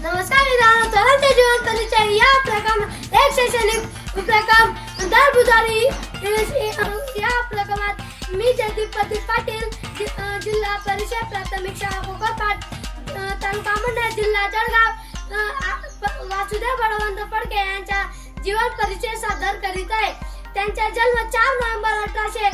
नमस्कार मित्रांनो तरंगते जीवन परिचय या उपक्रमात एक शैक्षणिक उपक्रम दर बुधवारी या उपक्रमात मी जयदीप पाटील जि- जिल्हा परिषद प्राथमिक शाळा कोकरपाट अ, तालुका मंडळ जिल्हा जळगाव वासुदेव बळवंत फडके यांच्या जीवन परिचय सादर करीत आहे. त्यांचा जन्म चार नोव्हेंबर अठराशे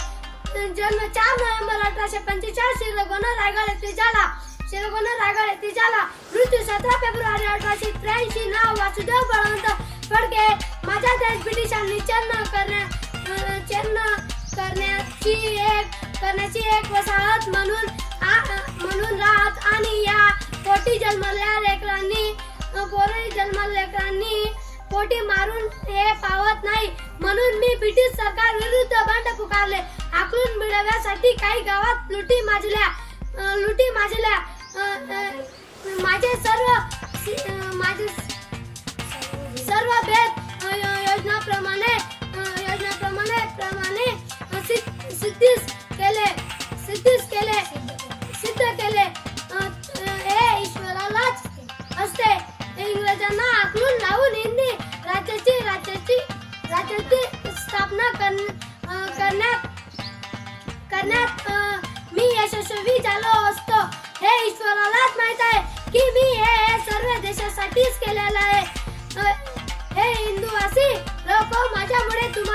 जन्म चार नोव्हेंबर अठराशे पंचेचाळीस शिरगोना रायगड येथे झाला. शिरगोना रायगड येथे झाला मृत्यू सतरा फेब्रुवारी अठराशे त्र्याऐंशी नाव वासुदेव बळवंत फडके माझा देश ब्रिटिशांनी चन्न करण्या चन्न करण्याची एक करण्याची एक वसाहत म्हणून आ- म्हणून राहत. आणि या पोटी जन्मल्या लेकरांनी पोरी जन्मल्या लेकरांनी पोटी मारून हे पावत नाही. म्हणून मी ब्रिटिश सरकार विरुद्ध बंड पुकारले. आकलून मिळवण्यासाठी काही गावात लुटी माजल्या लुटी माजल्या. माझे सर्व माझे सर्व भेद अं, यो- योजनाप्रमाणे अं, योजनाप्रमाणे प्रमाणे सिद्धीस केले सिद्धीस केले सिद्ध केले. हे ईश्वरालाच असते. इंग्रजांना आखलून लावून हिंदी राज्याची राज्याची राज्याची स्थापना करन- करण्यात करण्यात मी यशस्वी झालो असतो. हे ईश्वराला देशासाठीच केलेलं आहे. हे हिंदूवासी लोक माझ्यामुळे तुम्हाला